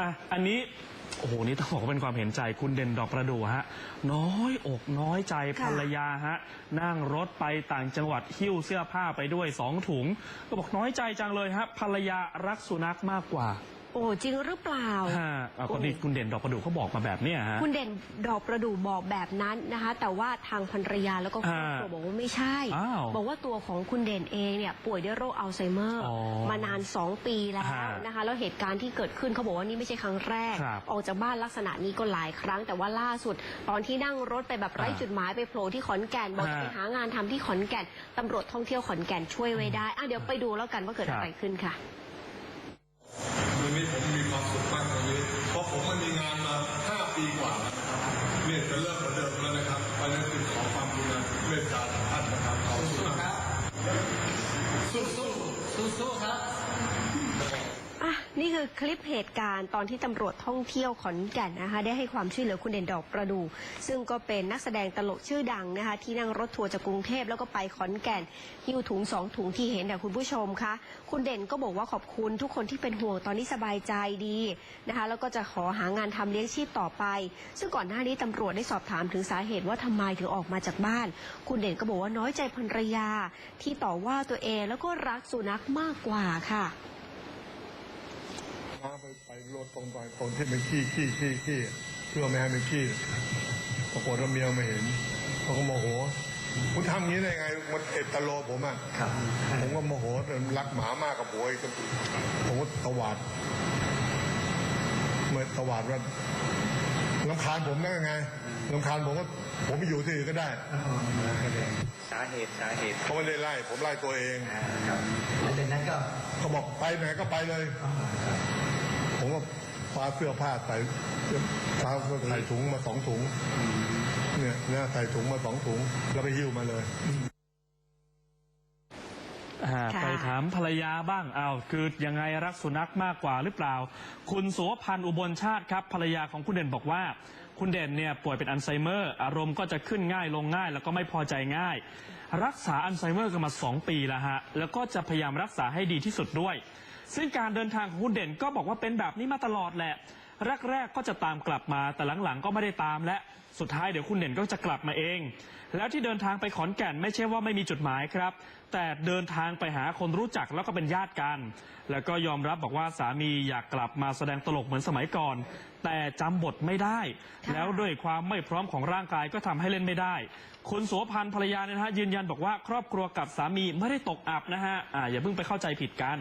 อะ อันนี้ โอ้โห นี่ต้องบอกว่าเป็นความเห็นใจคุณเด่นดอกประดูฮะ น้อยอกน้อยใจภรรยาฮะ นั่งรถไปต่างจังหวัดหิ้วเสื้อผ้าไปด้วยสองถุง ก็บอกน้อยใจจังเลยฮะ ภรรยารักสุนัขมากกว่า โอ้จริงหรือเปล่าฮะอะคนนี้คุณเด่นดอกประดู่เขาบอกมาแบบเนี้ยฮะ คุณเด่นดอกประดู่บอกแบบนั้นนะคะ แต่ว่าทางภรรยาแล้วก็ครอบครัวอ่าบอกว่าไม่ใช่ อ้าวบอกว่าตัวของคุณเด่นเองเนี่ยป่วยด้วยโรคอัลไซเมอร์ อ๋อมานาน 2 ปีแล้วฮะนะคะ แล้วเหตุการณ์ที่เกิดขึ้นเขาบอกว่านี่ไม่ใช่ครั้งแรก ครับออกจากบ้านลักษณะนี้ก็หลายครั้ง แต่ว่าล่าสุด ตอนที่นั่งรถไปแบบไร้อ่าจุดหมายไปโผล่ที่ขอนแก่นบอกจะฮะ ไปหางานทำที่ขอนแก่นตำรวจท่องเที่ยวขอนแก่นช่วยไว้ได้อะเดี๋ยวไปดูแล้วกันว่าเกิดครับอะไรขึ้นค่ะ วิตผมมีความสุขมากตรงนี้เพราะผมมันมีงานมา 5 ปีกว่าแล้วนะครับเนี่ยจะเริ่มเหมือนเดิมแล้วนะครับอันนี้คือขอความกรุณาเมตตาท่านนะครับขอบคุณครับสู้สู้สู้สู้ครับ นี่คือคลิปเหตุการณ์ตอนที่ตำรวจท่องเที่ยวขอนแก่นนะคะ ได้ให้ความช่วยเหลือคุณเด่นดอกประดู ซึ่งก็เป็นนักแสดงตลกชื่อดังนะคะ ที่นั่งรถทัวร์จากกรุงเทพแล้วก็ไปขอนแก่นหิ้วถุงสองถุงที่เห็นแต่คุณผู้ชมคะคุณเด่นก็บอกว่าขอบคุณทุกคนที่เป็นห่วงตอนนี้สบายใจดีนะคะ แล้วก็จะขอหางานทำเลี้ยงชีพต่อไป ซึ่งก่อนหน้านี้ตำรวจได้สอบถามถึงสาเหตุว่าทำไมถึงออกมาจากบ้าน คุณเด่นก็บอกว่าน้อยใจภรรยาที่ต่อว่าตัวเองแล้วก็รักสุนัขมากกว่าค่ะ ไปไปรถตรงไปตรงที่มันขี้ขี้ขี้ขี้เพื่อไม่ให้มันขี้ปรากฏว่าเมียมาเห็นเขาก็โมโหคุณทำอย่างนี้ได้ไงมันเอ็ดตะโลผมอะผมก็โมโหแต่รักหมามากกับโวยก็ผมก็ตวาดเมื่อตวาดว่าลำคาญผมได้ยังไงลำคาญผมก็ผมไปอยู่ที่อื่นก็ได้สาเหตุสาเหตุเขาไม่ได้ไล่ผมไล่ตัวเองอ่าครับหลังจากนั้นก็เขาบอกไปไหนก็ไปเลย ผมก็คว้าเสื้อผ้าใส่เสื้อผ้าก็ใส่ถุงมาสองถุง เนี่ยเนี่ยใส่ถุงมาสองถุง แล้วไปหิ้วมาเลยอ่าค่ะไปถามภรรยาบ้างอ้าวคือยังไงรักสุนัขมากกว่าหรือเปล่า คุณสุวพันธ์อุบลชาติครับ ภรรยาของคุณเด่นบอกว่า คุณเด่นเนี่ยป่วยเป็นอัลไซเมอร์ อารมณ์ก็จะขึ้นง่ายลงง่าย แล้วก็ไม่พอใจง่าย รักษาอัลไซเมอร์กันมา 2 ปีแล้วฮะ แล้วก็จะพยายามรักษาให้ดีที่สุดด้วย ซึ่งการเดินทางของคุณเด่นก็บอกว่าเป็นแบบนี้มาตลอดแหละ แรกๆก็จะตามกลับมาแต่หลังๆก็ไม่ได้ตามและสุดท้ายเดี๋ยวคุณเด่นก็จะกลับมาเอง แล้วที่เดินทางไปขอนแก่นไม่ใช่ว่าไม่มีจุดหมายครับ แต่เดินทางไปหาคนรู้จักแล้วก็เป็นญาติกัน แล้วก็ยอมรับบอกว่าสามีอยากกลับมาแสดงตลกเหมือนสมัยก่อน แต่จำบทไม่ได้ค่ะแล้วด้วยความไม่พร้อมของร่างกายก็ทำให้เล่นไม่ได้ คุณโสพันธ์ภรรยาเนี่ยนะฮะยืนยันบอกว่าครอบครัวกับสามีไม่ได้ตกอับนะฮะอ่าอย่าเพิ่งไปเข้าใจผิดกัน